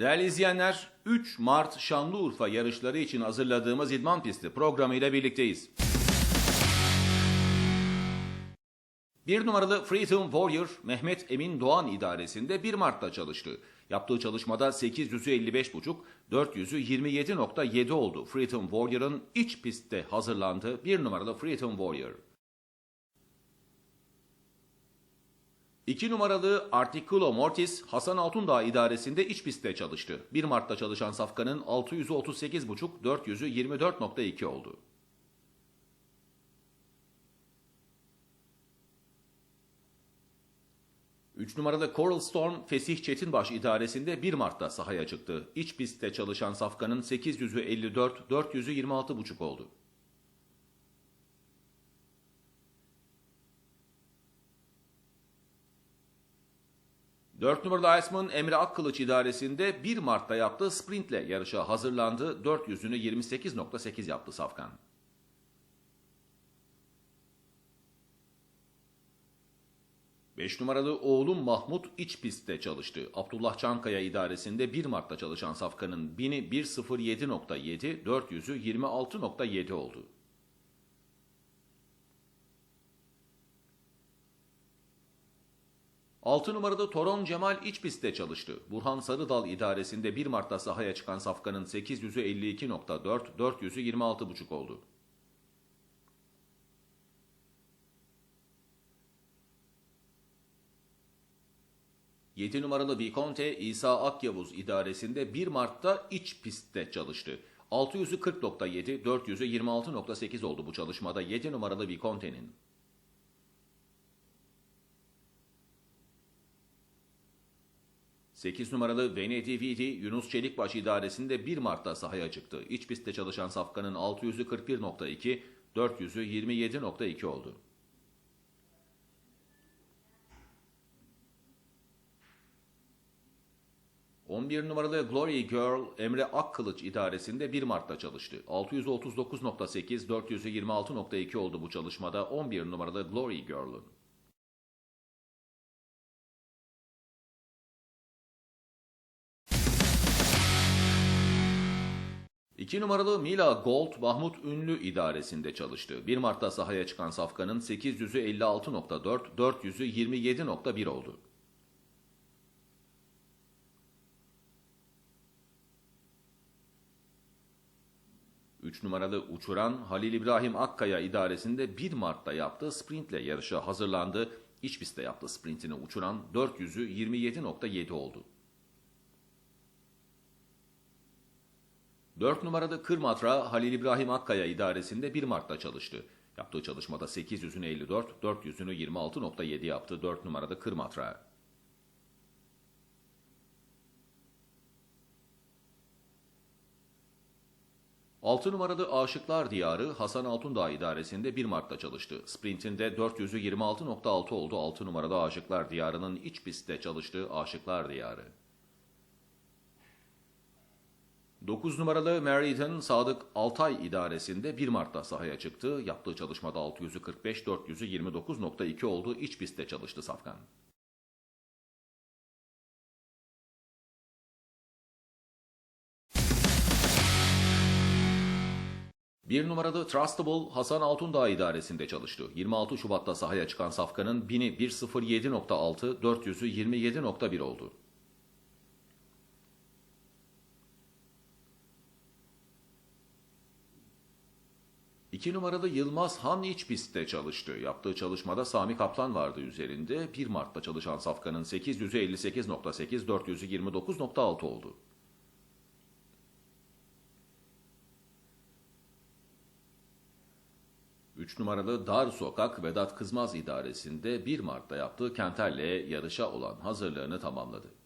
Değerli izleyenler, 3 Mart Şanlıurfa yarışları için hazırladığımız idman pisti programıyla birlikteyiz. Bir numaralı Freedom Warrior Mehmet Emin Doğan idaresinde 1 Mart'ta çalıştı. Yaptığı çalışmada 800'ü 55.5, 400'ü 27.7 oldu. Freedom Warrior'ın iç pistte hazırlandığı 1 numaralı Freedom Warrior. 2 numaralı Articulo Mortis Hasan Altundağ idaresinde iç pistte çalıştı. 1 Mart'ta çalışan safkanın 600'ü 38.5, 400'ü 24.2 oldu. Üç numaralı Coral Storm Fesih Çetinbaş idaresinde 1 Mart'ta sahaya çıktı. İç pistte çalışan safkanın 800'ü 54, 400'ü 26.5 oldu. 4 numaralı Iceman Emre Akkılıç idaresinde 1 Mart'ta yaptığı sprintle yarışa hazırlandı. 400'ünü 28.8 yaptı Safkan. Beş numaralı oğlum Mahmut iç pistte çalıştı. Abdullah Çankaya idaresinde 1 Mart'ta çalışan Safkan'ın 1000'i 1.07.7, 400'ü 26.7 oldu. 6 numarada Toron Cemal iç pistte çalıştı. Burhan Sarıdal idaresinde 1 Mart'ta sahaya çıkan Safkan'ın 800'ü 52.4, 400'ü 26.5 oldu. Yedi numaralı Viconte İsa Akyavuz idaresinde 1 Mart'ta iç pistte çalıştı. 600'ü 40.7, 400'ü 26.8 oldu bu çalışmada 7 numaralı Viconte'nin. 8 numaralı Vidi Yunus Çelikbaş idaresinde 1 Mart'ta sahaya çıktı. İç pistte çalışan Safkan'ın 600'ü 41.2, 400'ü 27.2 oldu. ...11 numaralı Glory Girl Emre Akkılıç idaresinde 1 Mart'ta çalıştı. 639.8, 400'ü 26.2 oldu bu çalışmada 11 numaralı Glory Girl'un. 2 numaralı Mila Gold Mahmut Ünlü idaresinde çalıştı. 1 Mart'ta sahaya çıkan Safkan'ın 800'ü 56.4, 400'ü 27.1 oldu. Üç numaralı uçuran Halil İbrahim Akkaya idaresinde 1 Mart'ta yaptığı sprintle yarışa hazırlandı. İç pistte yaptığı sprintini uçuran 400'ü 27.7 oldu. 4 numarada Kırmatra Halil İbrahim Akkaya idaresinde 1 Mart'ta çalıştı. Yaptığı çalışmada 800'ünü 54, 400'ünü 26.7 yaptı 4 numarada Kırmatra. Altı numaralı Aşıklar Diyarı Hasan Altundağ idaresinde 1 Mart'ta çalıştı. Sprintinde 400'ü 26.6 oldu 6 numaralı Aşıklar Diyarı'nın iç pistte çalıştığı Aşıklar Diyarı. 9 numaralı Meriden Sadık Altay idaresinde 1 Mart'ta sahaya çıktı. Yaptığı çalışmada 600'ü 45, 400'ü 29.2 oldu. İç pistte çalıştı Safkan. Bir numaralı Trustable Hasan Altundağ idaresinde çalıştı. 26 Şubat'ta sahaya çıkan Safkan'ın 1000'i 1.07.6, 400'ü 27.1 oldu. 2 numaralı Yılmaz Han iç pistte çalıştı. Yaptığı çalışmada Sami Kaplan vardı üzerinde. 1 Mart'ta çalışan Safkan'ın 800'ü 58.8, 400'ü 29.6 oldu. Üç numaralı Dar Sokak Vedat Kızmaz idaresinde 1 Mart'ta yaptığı Kenter'le yarışa olan hazırlığını tamamladı.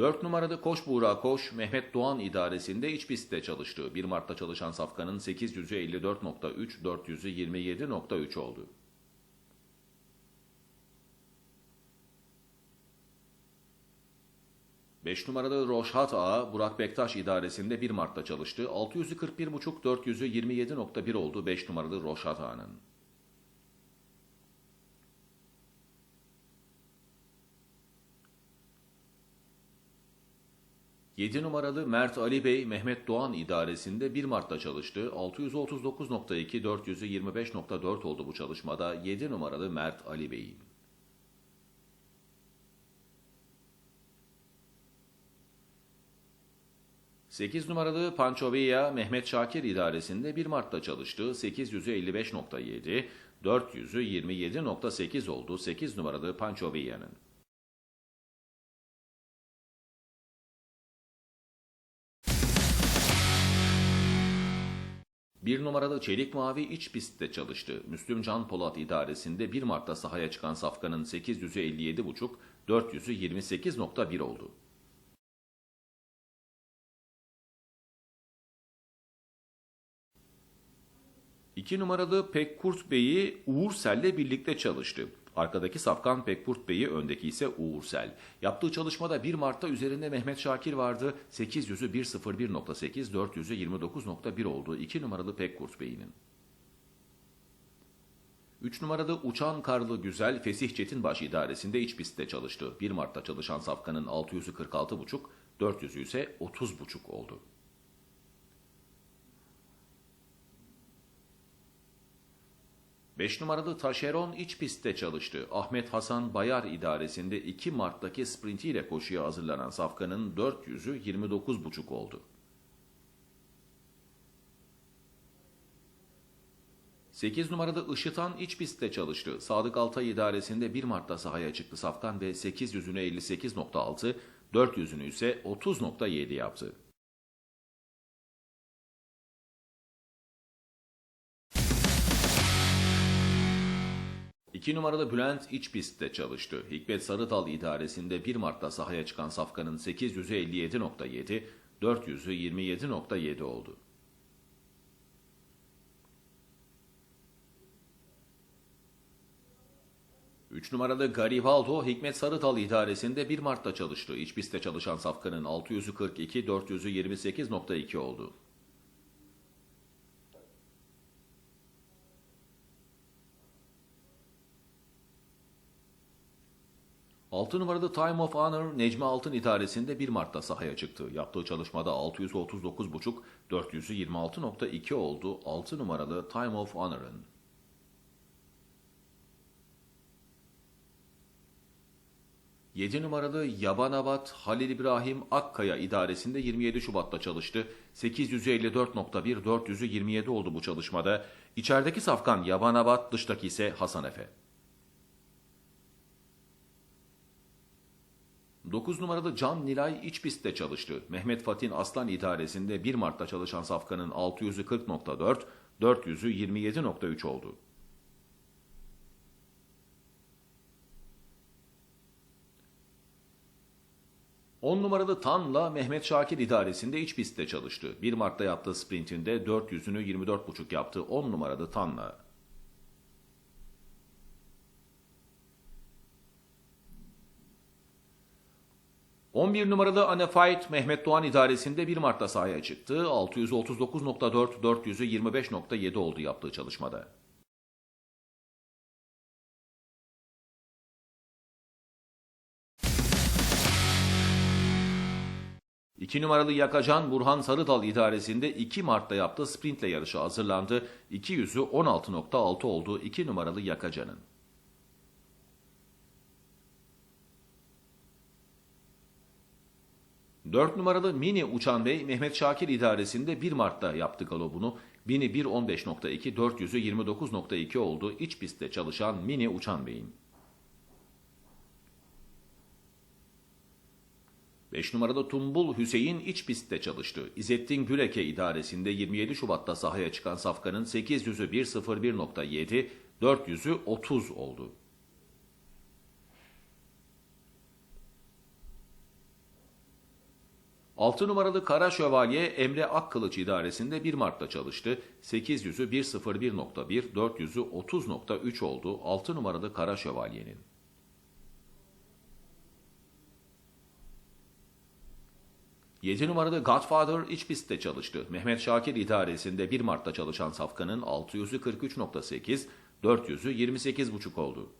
4 numarada Koş Buğra Koş, Mehmet Doğan idaresinde iç pistte çalıştı. 1 Mart'ta çalışan Safkan'ın 800'ü 54.3, 400'ü 27.3 oldu. Beş numaralı Roşhat Ağa, Burak Bektaş idaresinde 1 Mart'ta çalıştı. 600'ü 41.5, 400'ü 27.1 oldu 5 numaralı Roşhat Ağa'nın. 7 numaralı Mert Ali Bey Mehmet Doğan idaresinde 1 Mart'ta çalıştı. 639.2 425.4 oldu bu çalışmada 7 numaralı Mert Ali Bey'in. Sekiz numaralı Panchovia Mehmet Şakir idaresinde 1 Mart'ta çalıştı. 855.7, 400'ü 27.8 oldu 8 numaralı Panchovia'nın. Bir numaralı Çelik Mavi iç pistte çalıştı. Müslüm Can Polat idaresinde 1 Mart'ta sahaya çıkan safkanın 857.5, 400'ü 28.1 oldu. 2 numaralı Pekkurt Bey'i Uğur Sel'le birlikte çalıştı. Arkadaki Safkan Pekkurt Bey'i, öndeki ise Uğur Sel. Yaptığı çalışmada 1 Mart'ta üzerinde Mehmet Şakir vardı. 800'ü 101.8, 400'ü 29.1 oldu 2 numaralı Pekkurt Bey'inin. 3 numaralı Uçan Karlı Güzel Fesih Çetinbaş idaresinde iç pistte çalıştı. 1 Mart'ta çalışan Safkan'ın 600'ü 46.5, 400'ü ise 30.5 oldu. 5 numaralı Taşeron iç pistte çalıştı. Ahmet Hasan Bayar idaresinde 2 Mart'taki sprintiyle koşuya hazırlanan Safkan'ın 400'ü 29,5 oldu. 8 numaralı Işıtan iç pistte çalıştı. Sadık Altay idaresinde 1 Mart'ta sahaya çıktı Safkan ve 800'ünü 58.6, 400'ünü ise 30.7 yaptı. 2 numaralı Bülent iç pistte çalıştı. Hikmet Sarıdal idaresinde 1 Mart'ta sahaya çıkan Safkan'ın 857.7, 400'ü 27.7 oldu. Üç numaralı Garibaldo Hikmet Sarıdal idaresinde 1 Mart'ta çalıştı. İç pistte çalışan Safkan'ın 600'ü 42, 400'ü 28.2 oldu. 6 numaralı Time of Honor Necmi Altın idaresinde 1 Mart'ta sahaya çıktı. Yaptığı çalışmada 639.5, 400'ü 26.2 oldu 6 numaralı Time of Honor'ın. Yedi numaralı Yabanabat Halil İbrahim Akkaya idaresinde 27 Şubat'ta çalıştı. 854.1, 400'ü 27 oldu bu çalışmada. İçerideki safkan Yabanabat, dıştaki ise Hasan Efe. 9 numaralı Can Nilay iç pistte çalıştı. Mehmet Fatin Aslan idaresinde 1 Mart'ta çalışan safkanın 600'ü 40.4, 400'ü 27.3 oldu. On numaralı Tan'la Mehmet Şakir idaresinde iç pistte çalıştı. 1 Mart'ta yaptığı sprintinde 400'ünü 24.5 yaptı 10 numaralı Tan'la. 11 numaralı Anefait Mehmet Doğan idaresinde 1 Mart'ta sahaya çıktı. 639.4, 400'ü 25.7 oldu yaptığı çalışmada. İki numaralı Yakacan Burhan Sarıdal idaresinde 2 Mart'ta yaptığı sprintle yarışa hazırlandı. 200'ü 16.6 oldu 2 numaralı Yakacan'ın. 4 numaralı Mini Uçan Bey Mehmet Şakir idaresinde 1 Mart'ta yaptı galobunu. Bini 1.15.2, 400'ü 29.2 oldu. İç pistte çalışan Mini Uçan Bey'in. 5 numarada Tumbul Hüseyin iç pistte çalıştı. İzzettin Güleke idaresinde 27 Şubat'ta sahaya çıkan Safkan'ın 800'ü 1.01.7, 400'ü 30 oldu. 6 numaralı Kara Şövalye Emre Akkılıç idaresinde 1 Mart'ta çalıştı. 800'ü 101.1, 400'ü 30.3 oldu 6 numaralı Kara Şövalye'nin. Yedi numaralı Godfather iç çalıştı. Mehmet Şakir idaresinde 1 Mart'ta çalışan Safkan'ın 600'ü 43.8, 400'ü 28.5 oldu.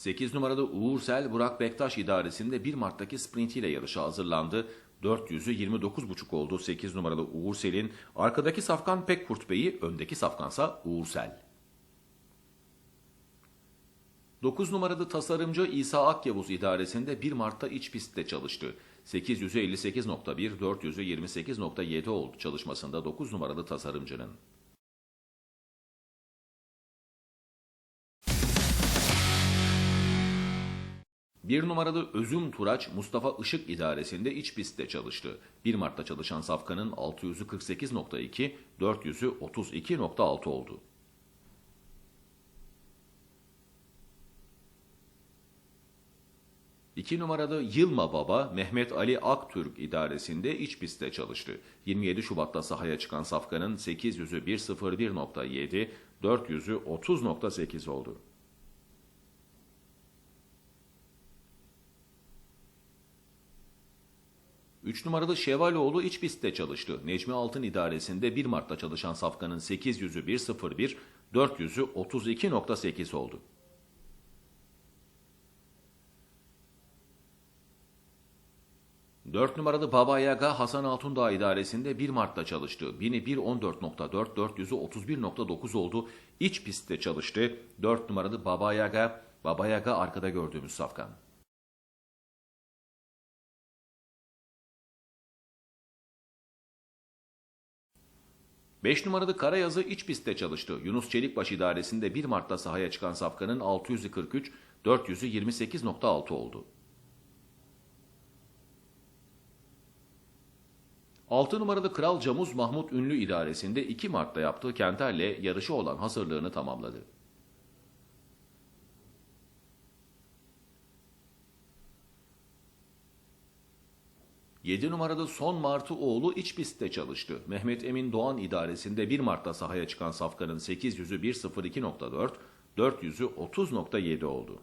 8 numaralı Uğursel Burak Bektaş idaresinde 1 Mart'taki sprintiyle yarışa hazırlandı. 400'ü 29,5 oldu 8 numaralı Uğursel'in. Arkadaki safkan Pekkurt Bey'i, öndeki safkansa Uğursel. 9 numaralı tasarımcı İsa Akyavuz idaresinde 1 Mart'ta iç pistte çalıştı. 800'ü 58.1, 400'ü 28.7 oldu çalışmasında 9 numaralı tasarımcının. Bir numaralı Özüm Turaç Mustafa Işık idaresinde iç pistte çalıştı. 1 Mart'ta çalışan safkanın 600'ü 48.2, 400'ü 32.6 oldu. İki numaralı Yılma Baba Mehmet Ali Aktürk idaresinde iç pistte çalıştı. 27 Şubat'ta sahaya çıkan Safkan'ın 800'ü 1.01.7, 400'ü 30.8 oldu. Üç numaralı Şevaloğlu iç pistte çalıştı. Necmi Altın idaresinde 1 Mart'ta çalışan Safkan'ın 800'ü 1.01, 400'ü 32.8 oldu. 4 numaralı Baba Yaga Hasan Altundağ idaresinde 1 Mart'ta çalıştı. 1000'i 1.14.4, 400'ü 31.9 oldu. İç pistte çalıştı. 4 numaralı Baba Yaga, Baba Yaga arkada gördüğümüz safkan. Beş numaralı Karayazı iç pistte çalıştı. Yunus Çelikbaş idaresinde 1 Mart'ta sahaya çıkan safkanın 600'ü 43, 400'ü 28.6 oldu. 6 numaralı Kral Camuz Mahmut Ünlü idaresinde 2 Mart'ta yaptığı Kenter'le yarışı olan hazırlığını tamamladı. Yedi numaralı Son Martı oğlu iç pistte çalıştı. Mehmet Emin Doğan idaresinde 1 Mart'ta sahaya çıkan Safkan'ın 800'ü 1.02.4, 400'ü 30.7 oldu.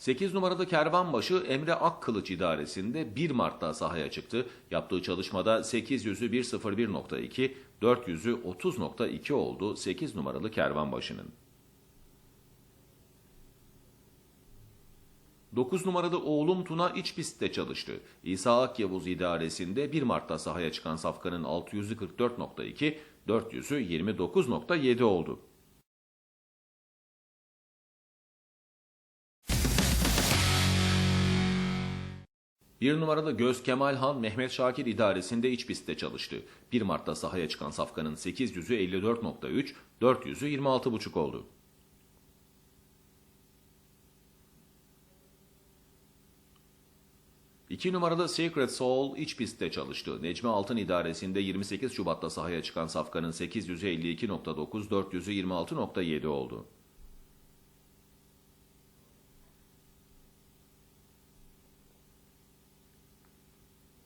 8 numaralı Kervanbaşı Emre Akkılıç idaresinde 1 Mart'ta sahaya çıktı. Yaptığı çalışmada 800'ü 1.01.2, 400'ü 30.2 oldu 8 numaralı Kervanbaşı'nın. 9 numaralı oğlum Tuna iç pistte çalıştı. İsa Akyavuz idaresinde 1 Mart'ta sahaya çıkan Safkan'ın 600'ü 44.2, 400'ü 29.7 oldu. Bir numaralı Göz Kemal Han Mehmet Şakir idaresinde iç pistte çalıştı. 1 Mart'ta sahaya çıkan Safkan'ın 800'ü 54.3, 400'ü 26.5 oldu. İki numaralı Secret Soul iç pistte çalıştı. Necmi Altın idaresinde 28 Şubat'ta sahaya çıkan Safkan'ın 800'ü 52.9, 400'ü 26.7 oldu.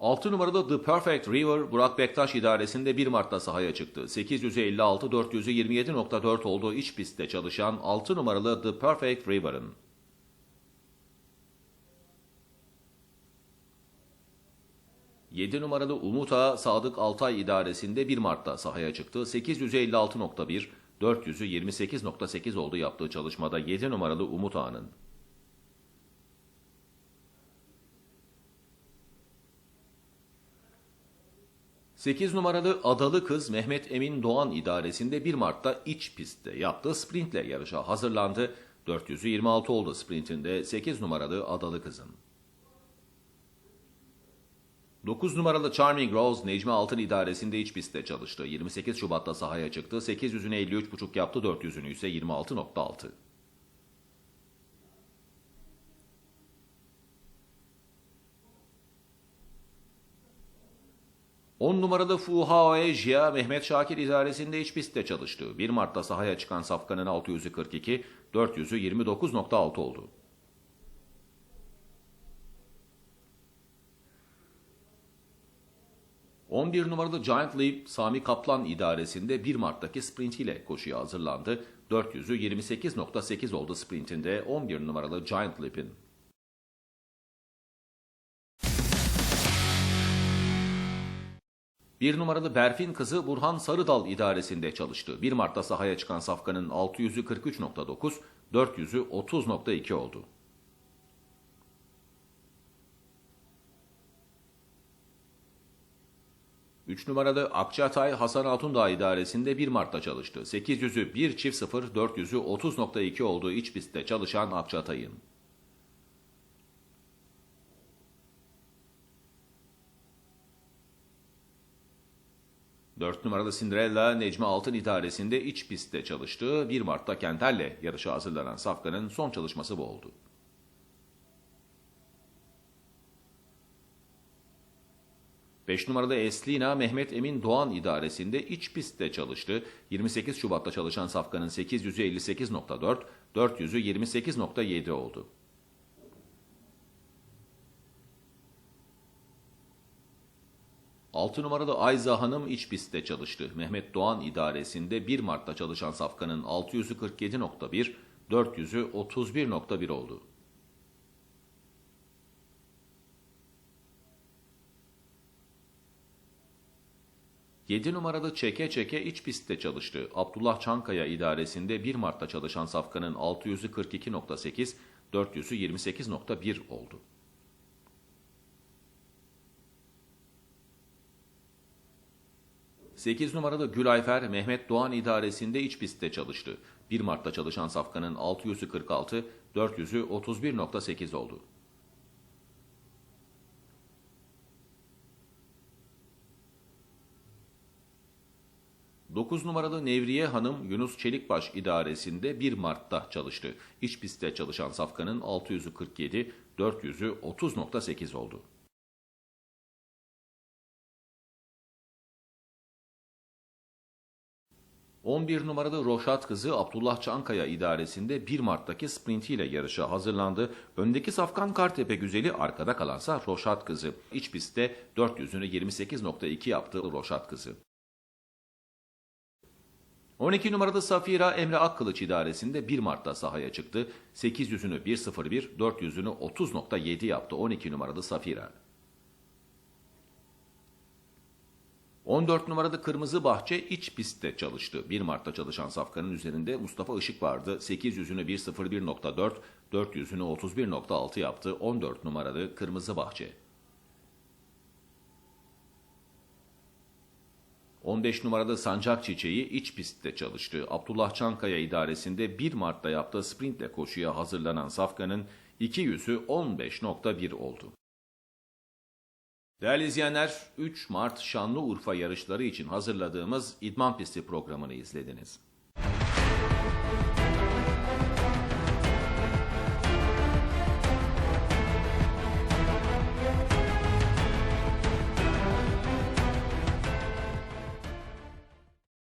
6 numaralı The Perfect River Burak Bektaş idaresinde 1 Mart'ta sahaya çıktı. 856 427.4 olduğu iç pistte çalışan 6 numaralı The Perfect River'ın. Yedi numaralı Umut Ağa Sadık Altay idaresinde 1 Mart'ta sahaya çıktı. 856.1, 400'ü 28.8 oldu yaptığı çalışmada 7 numaralı Umut Ağa'nın. 8 numaralı Adalı Kız Mehmet Emin Doğan idaresinde 1 Mart'ta iç pistte yaptığı sprintle yarışa hazırlandı. 400'ü 26 oldu sprintinde 8 numaralı Adalı Kız'ın. 9 numaralı Charming Rose Necmi Altın idaresinde iç pistte çalıştı. 28 Şubat'ta sahaya çıktı. 800'ünü 53.5 yaptı, 400'ünü ise 26.6. 10 numaralı Fuhaoe Jia Mehmet Şakir idaresinde iç pistte çalıştı. 1 Mart'ta sahaya çıkan Safkan'ın 600'ü 42, 400'ü 29.6 oldu. ...11 numaralı Giant Leap Sami Kaplan idaresinde 1 Mart'taki sprintiyle koşuya hazırlandı. 400'ü 28.8 oldu sprintinde 11 numaralı Giant Leap'in. 1 Bir numaralı Berfin kızı Burhan Sarıdal idaresinde çalıştı. 1 Mart'ta sahaya çıkan Safkan'ın 600'ü 43.9, 400'ü 30.2 oldu. Üç numaralı Akçatay Hasan Altundağ idaresinde 1 Mart'ta çalıştı. 800'ü 1 çift 0, 400'ü 30.2 olduğu iç pistte çalışan Akçatay'ın. 4 numaralı Cinderella Necmi Altın idaresinde iç pistte çalıştı. 1 Mart'ta Kenter'le yarışa hazırlanan Safkan'ın son çalışması bu oldu. Beş numaralı Eslina Mehmet Emin Doğan idaresinde iç pistte çalıştı. 28 Şubat'ta çalışan Safkan'ın 858.4, 400'ü 28.7 oldu. 6 numaralı Ayza Hanım iç pistte çalıştı. Mehmet Doğan idaresinde 1 Mart'ta çalışan Safkan'ın 600'ü 47.1, 400'ü 31.1 oldu. Yedi numaralı Çeke Çeke iç pistte çalıştı. Abdullah Çankaya idaresinde 1 Mart'ta çalışan Safkan'ın 600'ü 42.8, 400'ü 28.1 oldu. 8 numaralı Gülayfer Mehmet Doğan idaresinde iç pistte çalıştı. 1 Mart'ta çalışan Safkan'ın 600'ü 46, 400'ü 31.8 oldu. Dokuz numaralı Nevriye Hanım Yunus Çelikbaş idaresinde 1 Mart'ta çalıştı. İç pistte çalışan Safkan'ın 600'ü 47, 400'ü 30.8 oldu. ...11 numaralı Roşat kızı Abdullah Çankaya idaresinde 1 Mart'taki sprintiyle yarışa hazırlandı. Öndeki Safkan Kartepe güzeli arkada kalansa Roşat kızı. İç pistte 400'ünü 28.2 yaptı Roşat kızı. 12 numaralı Safira Emre Akkılıç idaresinde 1 Mart'ta sahaya çıktı. 800'ünü 1.01, 400'ünü 30.7 yaptı 12 numaralı Safira. 14 numaralı Kırmızı Bahçe iç pistte çalıştı. 1 Mart'ta çalışan Safkan'ın üzerinde Mustafa Işık vardı. 800'ünü 1.01.4, 400'ünü 31.6 yaptı 14 numaralı Kırmızı Bahçe. 15 numaralı Sancak Çiçeği iç pistte çalıştı. Abdullah Çankaya idaresinde 1 Mart'ta yaptığı sprintle koşuya hazırlanan Safkan'ın 200'ü 15.1 oldu. Değerli izleyenler, 3 Mart Şanlıurfa yarışları için hazırladığımız İdman Pisti programını izlediniz.